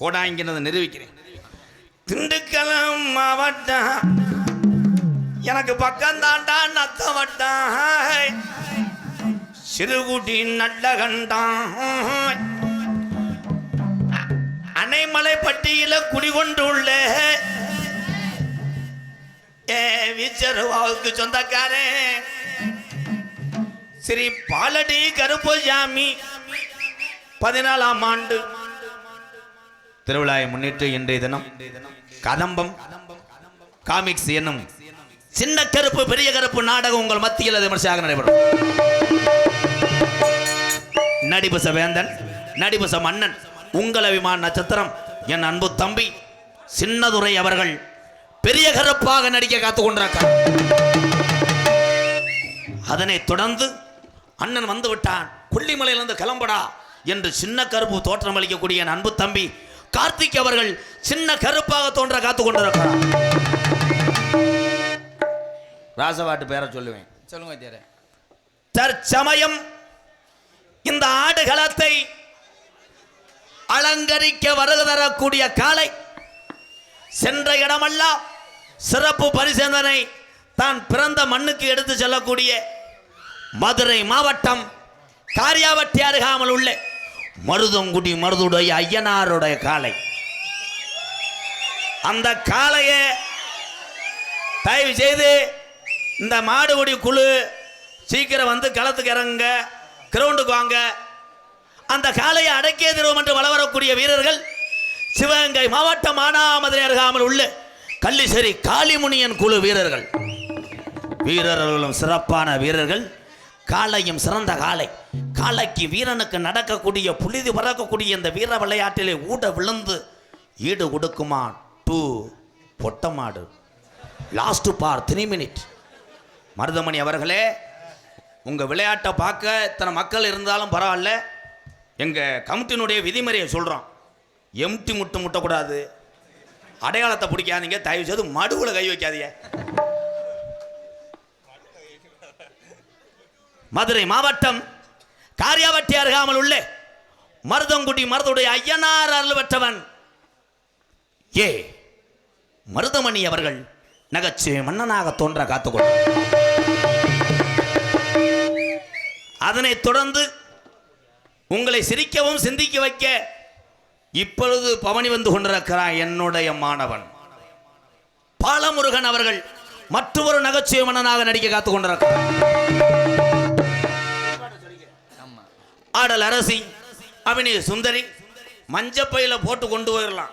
கோடாங்கிறத நிரூபிக்கிறேன். திண்டுக்கலம் மாவட்டம். எனக்கு பக்கம் தாண்டா நத்த வட்டம் சிறுகுடி நல்ல கண்டான் அணைமலை பட்டியல குடிகொண்டுள்ள. ஏ வீச்சருவாவுக்கு சொந்தக்காரன் ஸ்ரீ பாலடி கருப்பசாமி. பதினாலாம் ஆண்டு திருவிழாவை முன்னிட்டு இன்றைய தினம் கதம்பம் காமிக்ஸ் என்னும் சின்ன கருப்பு பெரிய கருப்பு நாடகம் உங்கள் மத்தியில் விமர்சையாக நடைபெறும். நடிபச வேந்தன் நடிபச மன்னன் உங்கள் அபிமான நட்சத்திரம் என் அன்பு தம்பி சின்னதுரை அவர்கள் பெரிய கருப்பாக நடிக்க காத்து கொண்டிருக்கார் அதனைத் தொடர்ந்து அண்ணன் வந்து விட்டான். கொல்லிமலையிலிருந்து கிளம்படா என்று சின்ன கருப்பு தோற்றம் அளிக்கக்கூடிய என் அன்பு தம்பி கார்த்திக் அவர்கள் சின்ன கருப்பாக தோன்ற காத்து கொண்டிருக்கிறார். ராசவாட்டு பேரை சொல்லுவேன். சொல்லுங்க தற்சமயம் இந்த ஆடுகளத்தை அலங்கரிக்க வருக தரக்கூடிய காளை சென்ற இடமெல்லாம் சிறப்பு பரிசோதனை தான் பிறந்த மண்ணுக்கு எடுத்து செல்லக்கூடிய மதுரை மாவட்டம் காரியாவட்டி அருகாமல் உள்ள மருதங்குடி மருதுடைய ஐயனாருடைய காளை. அந்த காளையை தயவு செய்து இந்த மாடுபடி குழு சீக்கிரம் வந்து களத்துக்கு இறங்குங்க கிரவுண்டுக்கு வாங்க. அந்த காளையை அடக்கிய திருவம் என்று வளவரக்கூடிய வீரர்கள் சிவகங்கை மாவட்டம் மானாமதுரை அருகாமல் உள்ள கள்ளிசேரி காளிமுனியன் குழு வீரர்கள். வீரர்களும் சிறப்பான வீரர்கள். காளையும் சிறந்த காளை. காளைக்கு வீரனுக்கு நடக்கக்கூடிய புழுதி பறக்கக்கூடிய இந்த வீர விளையாட்டிலே ஊட விழுந்து ஈடு கொடுக்குமா? டூ பொட்டமாடு. Last for three minute Maruthamani அவர்களே உங்கள் விளையாட்டை பார்க்க இத்தனை மக்கள் இருந்தாலும் பரவாயில்ல. எங்கள் கமிட்டினுடைய விதிமுறையை சொல்கிறோம் எம்டி முட்டு முட்டக்கூடாது. அடையாளத்தை பிடிக்காதீங்க. தயவு செய்து மடுவில் கை வைக்காதீங்க. மதுரை மாவட்டம் காரியாவட்டி அருகாமல் உள்ளே. மருதங்குடி மருதுடைய ஐயனார் அருள்வற்றவன் ஏ மருதமணி அவர்கள் நகைச்சுவை மன்னனாக தோன்ற காத்துக்கொள்ள அதனைத் தொடர்ந்து உங்களை சிரிக்கவும் சிந்திக்க வைக்க இப்பொழுது பவனி வந்து கொண்டிருக்கிறான் என்னுடைய மாணவன். பாலமுருகன் அவர்கள் மற்றொரு நகைச்சுவை மன்னனாக நடிக்க காத்துக் கொண்டிருக்கிறார் ஆடல் அரசி அபிநய சுந்தரி மஞ்சப்பையில போட்டு கொண்டு போயிடலாம்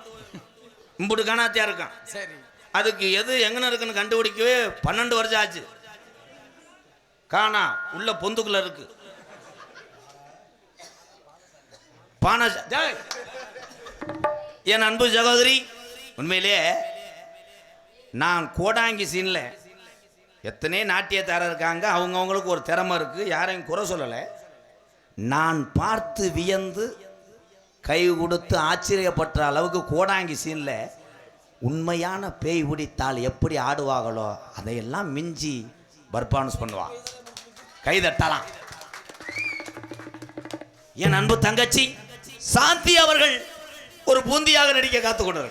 இம்புட்டு காணாத்தியா இருக்கான். சரி. அதுக்கு எது எங்கன இருக்குன்னு கண்டுபிடிக்கவே பன்னெண்டு வருஷம் ஆச்சு. காணா உள்ள பொந்துக்குள்ள இருக்கு. பானை. என் அன்பு சகோதரி உண்மையிலே நான் கோடாங்கி சீனில் எத்தனை நாட்டியத்தாரர் இருக்காங்க அவங்கவுங்களுக்கு ஒரு திறமை இருக்குது யாரையும் குறை சொல்லலை. நான் பார்த்து வியந்து கை கொடுத்து ஆச்சரியப்பட்ட அளவுக்கு கோடாங்கி சீனில் உண்மையான பேய் பிடித்தால் எப்படி ஆடுவாங்களோ அதையெல்லாம் மிஞ்சி பர்ஃபார்மன்ஸ் பண்ணுவான் கை தட்டலாம். என் அன்பு தங்கச்சி சாந்தி அவர்கள் ஒரு பூந்தியாக நடிக்க காத்து கொண்டு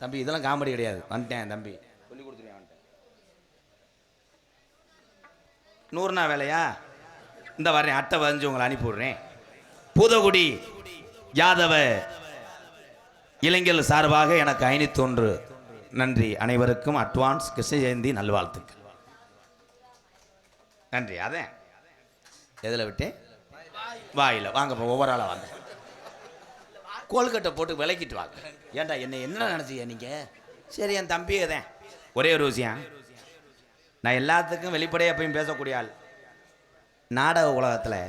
தம்பி இதெல்லாம் காமெடி கிடையாது. வந்துட்டேன் தம்பி. சொல்லி கொடுத்துருவேன் வந்துட்டேன் நூறுனா வேலையா? இந்த வரேன் அட்டை வரைஞ்சி உங்களை அனுப்பிவிடுறேன். பூதகுடி யாதவ இளைஞர்கள் சார்பாக எனக்கு ஐநூத்தொன்று. நன்றி அனைவருக்கும் அட்வான்ஸ் கிருஷ்ண ஜெயந்தி நல்வாழ்த்துக்கள். நன்றி அதேன் எதில் விட்டேன் வாயில். வாங்க இப்போ ஒவ்வொரு ஆளாக வாங்க. கோல்கட்டை போட்டு விளக்கிட்டு வாங்க. ஏன்டா என்ன என்ன நினச்சிங்க நீங்கள் சரி என் தம்பி தான் ஒரே ஒரு விஷயம். நான் எல்லாத்துக்கும் வெளிப்படையாக எப்பயும் பேசக்கூடிய ஆள். நாடக உலகத்தில்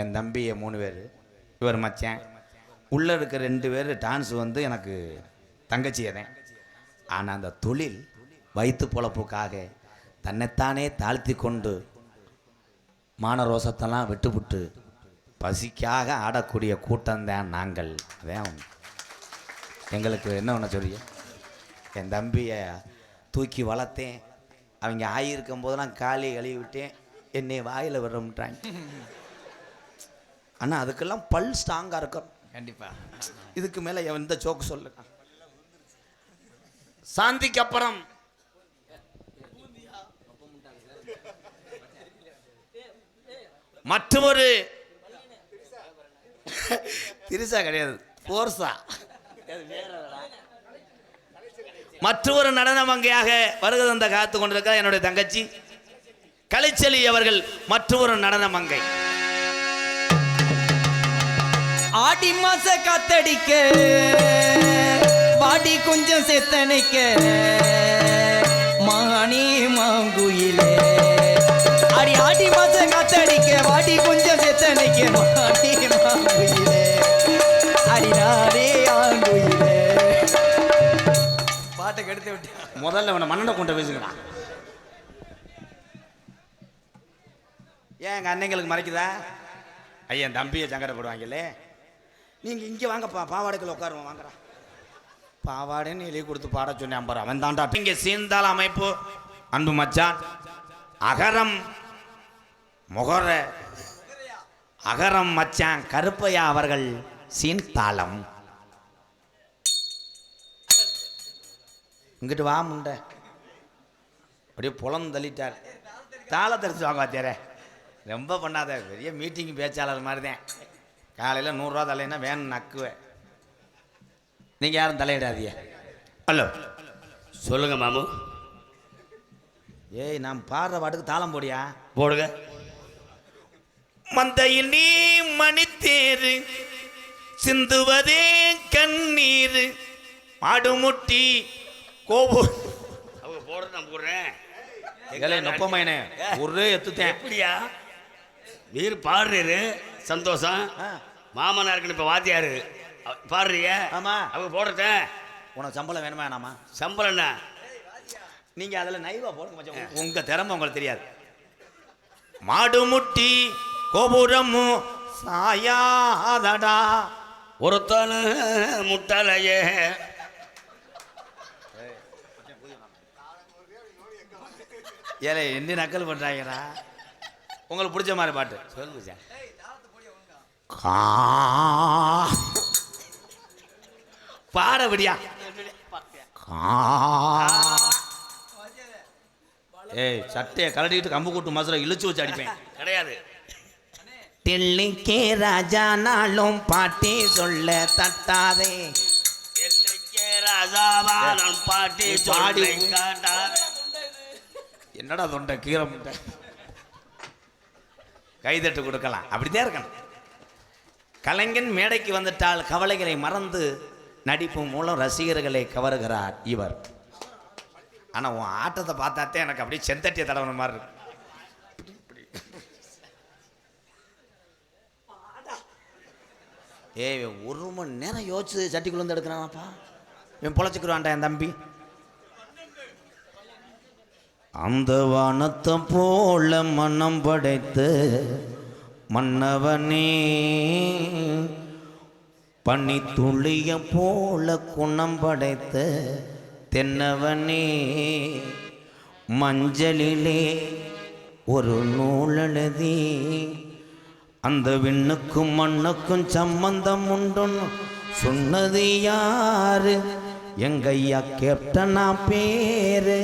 என் தம்பி மூணு பேர் இவர் மச்சேன். உள்ளே இருக்க ரெண்டு பேர் டான்ஸ் வந்து எனக்கு தங்கச்சியை தான் ஆனால் அந்த தொழில் வயிற்று பொழப்புக்காக தன்னைத்தானே தாழ்த்தி கொண்டு மானரோசத்தெல்லாம் விட்டுவிட்டு பசிக்காக ஆடக்கூடிய கூட்டம்தான் நாங்கள். அதான் எங்களுக்கு என்ன ஒன்று சொல்லிய என் தம்பியை தூக்கி வளர்த்தேன். அவங்க ஆகியிருக்கும் போதெல்லாம் காலி கழுவி விட்டேன் என்னை வாயில் விடுறோம்ட்டாங்க அண்ணா அதுக்கெல்லாம் பல் ஸ்ட்ராங்காக இருக்கும் கண்டிப்பா. இதுக்கு மேலே எந்த ஜோக்கு சொல்லு. சாந்திக்கு அப்புறம். மற்றொரு. திரிசா கிடையாது. போர்சா மற்றொரு நடன மங்கையாக வருகை தந்த காத்து கொண்டிருக்க என்னுடைய தங்கச்சி. கலைச்செலி அவர்கள் மற்றொரு நடன மங்கை. ஆடி மாச காத்தடிக்க வாடி கொஞ்சம் செத்தனைக்க மானி மாங்குயிலே. அடி ஆடி மாச காத்தடிக்க வாடி கொஞ்சம் செத்தனைக்க மானி மாங்குயிலே. அடி நானே ஆங்குயிலே. பாட்டை கெடுத்து விட்டு முதல்ல அவனை மண்ணனை கொண்டு பேசுங்கடா ஏன் எங்கள் அன்னைங்களுக்கு மறைக்குதா? ஐயா என் தம்பியை சங்கடப்படுவாங்களே நீங்கள் இங்கே வாங்கப்பா பாவாடைக்குள்ள உட்காருவோம் வாங்குறா பாவாடைன்னு எழுதி கொடுத்து பாட சொன்னேன் பாரு அவன் தாண்டா இங்கே சீந்தால் அமைப்பு. அன்பு மச்சான். அகரம் முகர. அகரம் மச்சான் கருப்பையா அவர்கள் சீன்தாளம் இங்கிட்டு வா முண்டை. அப்படியே புலம் தள்ளிட்டார் தாளத்தை எடுத்து வாங்க வாத்தியாரே. ரொம்ப பண்ணாத பெரிய மீட்டிங் பேச்சாளர் மாதிரி தான் காலையில் நூறுரூவா தலையினா வேணும் நக்குவேன் நீங்கள் யாரும் தலையிடாதீங்க. ஹலோ. சொல்லுங்க மாமு. ஏய் நான் பாடுற பாட்டுக்கு தாளம் போடியா? போடுங்க. மந்தையில் நீ மணித்தேரு சிந்துவதே கண்ணீர் மாடுமுட்டி கோபூர் அவங்க போடுறது நான் போடுறேன். ஏலே நொப்பமையனே ஒரே எத்துத்தேன். எப்படியா? நீர் பாடுறாரு. சந்தோஷம். ஆ. மாமனாருக்கு இப்போ வாத்தியாரு. பாடுறீங்க? ஆமா. அவங்க போடுறத. உனக்கு சம்பளம் வேணுமா வேணாமா சம்பளம் என்ன? நீங்க அதுல நைவா போடுங்க மச்சான். உங்க திறமை உங்களுக்கு தெரியாது. மாடுமுட்டி கோபுரமும் சாயாதடா. ஒருத்தன முட்டலையே. ஏலே என்ன நக்கல் பண்றாங்கடா. உங்களுக்கு பிடிச்ச மாதிரி பாட்டு. சொல்லுங்க சார் கா. பாட விடியா கா. ஏய் சட்டையை கலட்டிக்கிட்டு கம்பு கூட்டு மசுரை இழுச்சு வச்சு அடிப்பேன். கிடையாது. டில்லிக்கே ராஜா நாளும் பாட்டி சொல்ல தட்டாதே. எல்லைக்கே ராஜாவா நான் பாட்டி பாடி. என்னடா தொண்டை கீரை முட்டை? கைதட்டு கொடுக்கலாம். அப்படித்தான் இருக்கணும். கலைஞன் மேடைக்கு வந்துட்டால் கவலைகளை மறந்து நடிப்பு மூலம் ரசிகர்களை கவருகிறார் இவர். ஆனால் உன் ஆட்டத்தை பார்த்தாத்தே எனக்கு அப்படியே செந்தட்டிய தடவன மாதிரி இருக்கு. ஏய் ஒரு மணி நேரம் யோசிச்சு சட்டிக்குள்ள இருந்து எடுக்கிறான்ப்பா. இவன் பொழைச்சிக்கிறான்டா என் தம்பி. அந்த வானத்தை போல மன்னம் படைத்து மன்னவனே பண்ணி துளிய போல குணம் படைத்த தென்னவனே மஞ்சளிலே ஒரு நூலெழுதி அந்த விண்ணுக்கும் மண்ணுக்கும் சம்பந்தம் உண்டுன்னு சொன்னது யாரு? எங்கையா கேப்டனா பேரு?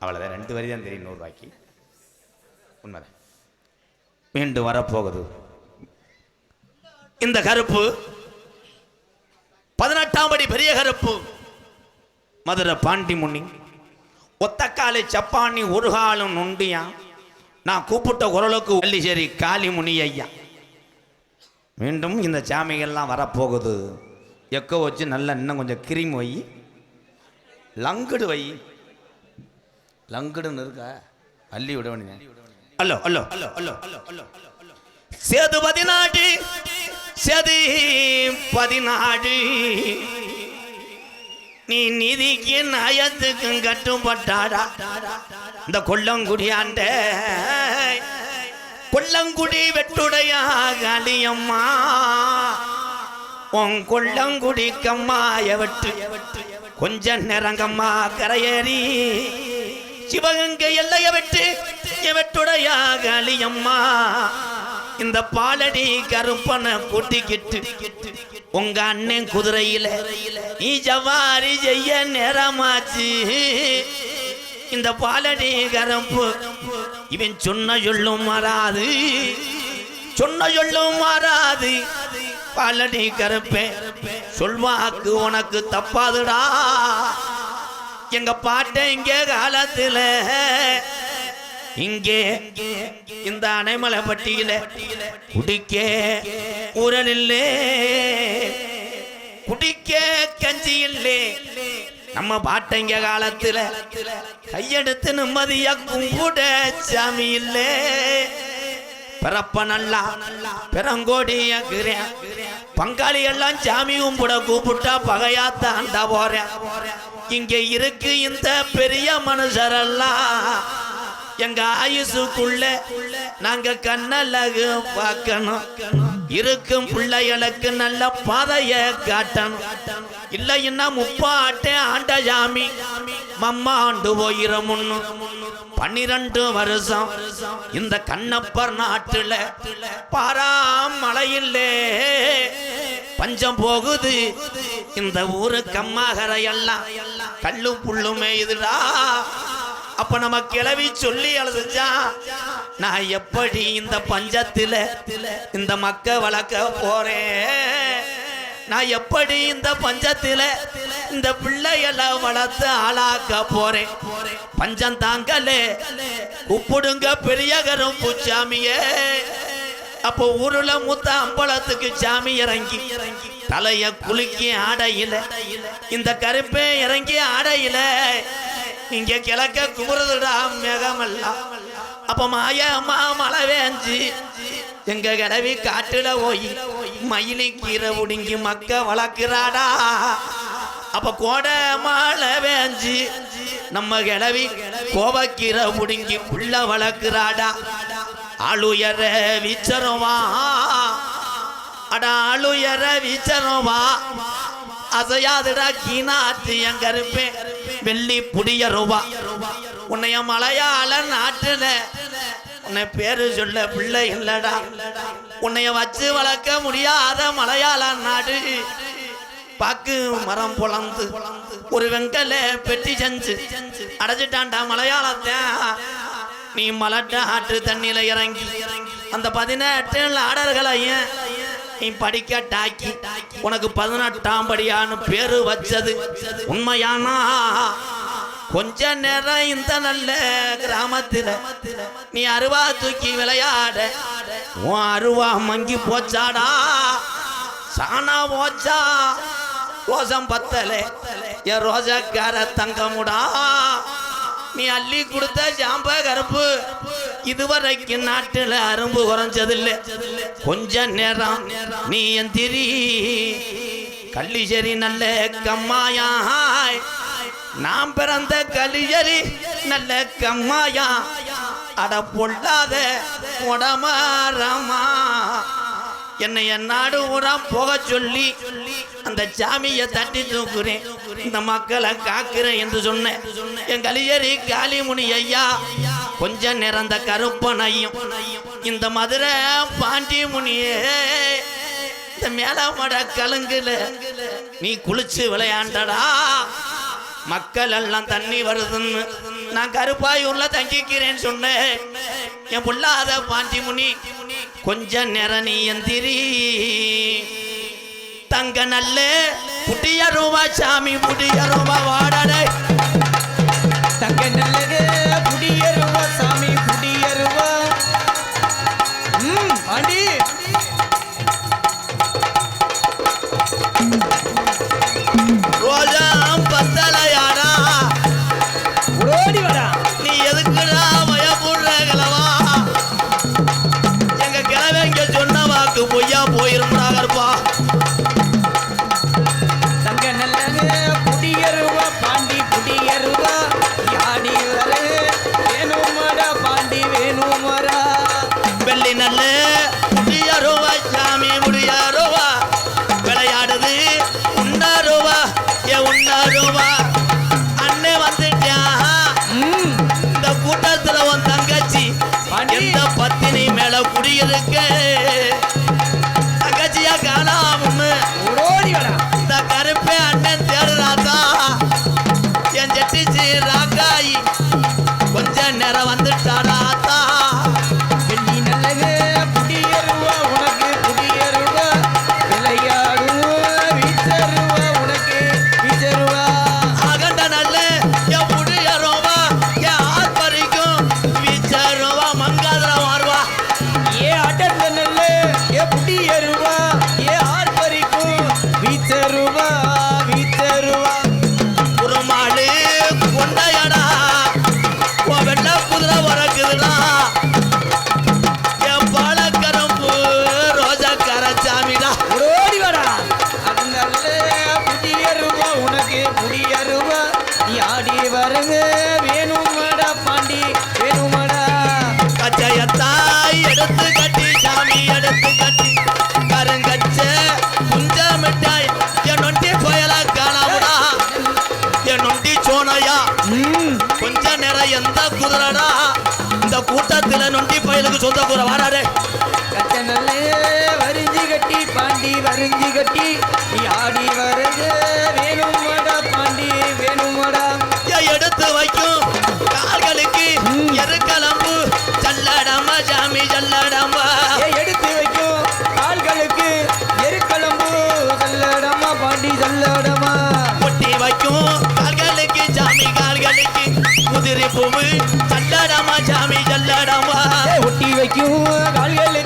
அவ்வளோதான் ரெண்டு வரி தான் தெரியும் நூறுரூவாய்க்கு உண்மைதான். மீண்டும் வரப்போகுது. இந்த கருப்பு பதினெட்டாம் படி பெரிய கருப்பு. மதுரை பாண்டி முன்னி ஒத்தக்காலை சப்பானி ஒரு காலம் நுண்டியா? நான் கூப்பிட்ட குரலுக்கு வள்ளிசேரி காளிமுனி ஐயா. மீண்டும் இந்த சாமிகள்லாம் வரப்போகுது. எக்க வச்சு நல்லா இன்னும் கொஞ்சம் கிரீம் வை. லங்குடு வை. லங்குடுன்னு இருக்கா? அள்ளி விட வேண்டியது. அல்லோ அல்லோ அல்லோ அல்லோ அல்லோ அல்லோ சேது பதினாடு சேது பதினாடு நீ நிதிக்கு நயத்துக்கும் கட்டுப்பட்டாடா. இந்த கொல்லங்குடியாண்ட கொல்லங்குடி வெட்டுடையாக அழியம்மா. உன் கொல்லங்குடி எவற்று வெட்டு கொஞ்ச நேரங்கம்மா கரையேறி. சிவகங்கை எல்லைய விட்டு வெட்டு அலியம்மா இந்த பாலடி கருப்பனை கூட்டிக்கிட்டு உங்க அண்ணன் குதிரையில நீ ஜவாரி செய்ய நேரமாச்சு. இந்த பாலடி கருப்பு இவன் சொன்ன சொல்லும் மாறாது. சொன்ன சொல்லும் மாறாது. பாலடி கருப்பே சொல்வாக்கு உனக்கு தப்பாதுடா. எங்க பாட்ட இங்க காலத்துல. இங்கே இந்த அணைமலை பட்டியல குடிக்க உரல் இல்லே குடிக்க கஞ்சி இல்லே நம்ம பாட்டைங்க காலத்துல கையெடுத்து நிம்மதியா கும்பிட சாமி இல்லே. பிறப்ப நல்லா பெரங்கோடியாக்குறேன் பங்காளி எல்லாம் சாமி கும்பிட கூப்பிட்டா பகையாத்தாண்டா போறேன் இங்கே இருக்கு இந்த பெரிய மனுஷரெல்லாம் எங்க ஆயுசுக்குள்ள நாங்க கண்ணழகு பார்க்கணும். இருக்கும் பிள்ளைகளுக்கு நல்ல பாதைய காட்டணும். இல்லைன்னா முப்பாட்டே ஆண்ட ஜாமி மம்மா ஆண்டு போயிர பன்னிரண்டு வருஷம் இந்த கண்ணப்பர் நாட்டுல பாராமலையில்லே பஞ்சம் போகுது. இந்த ஊரு கம்மாகரையெல்லாம் எல்லாம் கல்லும் புல்லுமே இதுடா. அப்ப நம்ம கிளவி சொல்லி அழுதுச்சா? நான் எப்படி இந்த பஞ்சத்துல இந்த மக்க வளர்க்க போறேன்? நான் எப்படி இந்த பஞ்சத்துல இந்த பிள்ளைகளை வளர்த்து ஆளாக்க போறேன்? பஞ்சம் தாங்கலே உப்புடுங்க பெரியகரும் பூச்சாமியே. அப்போ ஊருல மூத்த அம்பலத்துக்கு சாமி இறங்கி இறங்கி தலைய குலுக்கி ஆடையில இந்த கருப்பே இறங்கி ஆடையில இங்க கிழக்க குமுறதுடா மேகமெல்லாம். அப்ப மாயமா மழை வேஞ்சு எங்க கிடவி காட்டுல போய் மயிலி கீரை உடுங்கி மக்க வளர்க்கிறாடா. அப்ப கோடை மழை வேஞ்சு நம்ம கிளவி கோவக்கீரை உடுங்கி உள்ள வளர்க்கிறாடா. ஆளுயர விச்சரவா அட ஆளுயர விச்சரவா அசையாதுடா கீனாத்து என் கருப்பே. வெள்ளி புடியருவா? உன்னைய மலையாள நாட்டுல உன்னை பேரு சொல்ல பிள்ளை இல்லடா. உன்னைய வச்சு வளர்க்க முடியாத மலையாள நாடு. பாக்கு மரம் பொழந்து ஒரு வெங்கல பெட்டி செஞ்சு அடைச்சிட்டான்டா மலையாளத்தை. நீ மலட்ட ஆற்று தண்ணியில இறங்கி அந்த பதினெட்டு ஆடர்களையும் நீ படிக்க டாக்கி. உனக்கு பதினெட்டாம் படியான்னு பேரு வச்சது. உண்மையானா? கொஞ்ச நேரம் இந்த நல்ல கிராமத்தில் நீ அருவா தூக்கி விளையாட. உன் அருவா மங்கி போச்சாடா? சாணா போச்சா? ரோசம் பத்தலே. என் ரோஜக்கார தங்கமுடா. நீ அள்ளி கொடுத்த ஜாம்ப கருப்பு இதுவரைக்கும் நாட்டுல அரும்பு குறைஞ்சதில்லை. கொஞ்ச நேரம் நீ எந்திரி கள்ளிச்சேரி நல்ல கம்மாயாய். நாம் பிறந்த கலியரி நல்ல கம்மாயா. அட பொல்லாத உடமாரமா என்னை என் நாடு ஊரா போக சொல்லி அந்த சாமியை தட்டி தூக்குறேன். இந்த மக்களை காக்கிறேன் என்று சொன்னேன். என் கலியரி காளிமுனி ஐயா கொஞ்ச நிறந்த கருப்பனையும் இந்த மதுரை பாண்டி முனியே இந்த மேலமட கலுங்குல நீ குளிச்சு விளையாண்டடா. மக்கள் எல்லாம் தண்ணி வருதுன்னு நான் கருப்பாயூர்ல தங்கிக்கிறேன்னு சொன்னேன். என் புள்ளாத பாண்டி முனி கொஞ்ச நேரம் நீ எந்திரி தங்க நல்ல புட்டிய ரூபா சாமி புட்டிய ரூபா வாடடை தங்க நல்லது எந்த இந்த கூட்டத்துல நொண்டி பயலுக்கு சொந்த குதிரை வாடாடே கச்சனல்ல கட்டி பாண்டி வரிஞ்சி கட்டி நீ ஆடி வருங்க குதிரை பூவு ஜல்லடமா சாமி ஜல்லடமா ஒட்டி வைக்கும் கால்கள்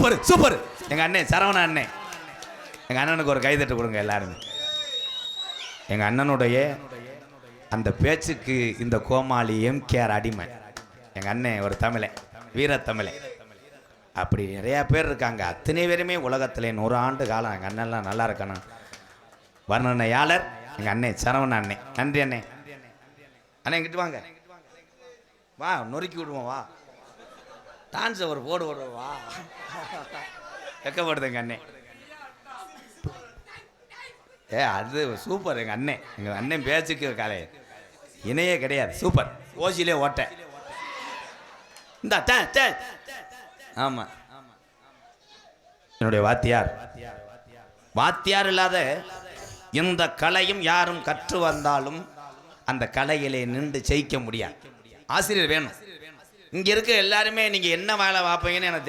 சூப்பர் சூப்பர். எங்கள் அண்ணன் சரவண அண்ணன் எங்கள் அண்ணனுக்கு ஒரு கைதட்டு கொடுங்க எல்லாருமே. எங்கள் அண்ணனுடைய அந்த பேச்சுக்கு இந்த கோமாளி எம் கேஆர் அடிமை. எங்கள் அண்ணன் ஒரு தமிழன் வீர அப்படி நிறையா பேர் இருக்காங்க. அத்தனை பேருமே உலகத்திலே நூறு ஆண்டு காலம் எங்கள் அண்ணன்லாம் நல்லா இருக்கணும் வர்ணனையாளர் எங்கள் அண்ணன் சரவண அண்ணன் நன்றி அண்ணே. அண்ணே இங்கிட்டு வாங்க. வா நொறுக்கி விடுவோம் வா. டான்ஸ் ஒரு போடு போடுவா வா. வெக்கப்படுது எங்கள் அண்ணன் ஏ அது சூப்பர் எங்கள் அண்ணன் எங்கள் அண்ணன் பேச்சுக்கு கலை. இணையே கிடையாது. சூப்பர். ஓசிலே ஓட்ட. இந்த ஆமாம் ஆமாம் என்னுடைய வாத்தியார். வாத்தியார் இல்லாத எந்த கலையும் யாரும் கற்று வந்தாலும் அந்த கலையிலே நின்று ஜெயிக்க முடியாது. ஆசிரியர் வேணும். இங்கே இருக்க எல்லாருமே நீங்கள் என்ன வேலை பார்ப்பீங்கன்னு எனக்கு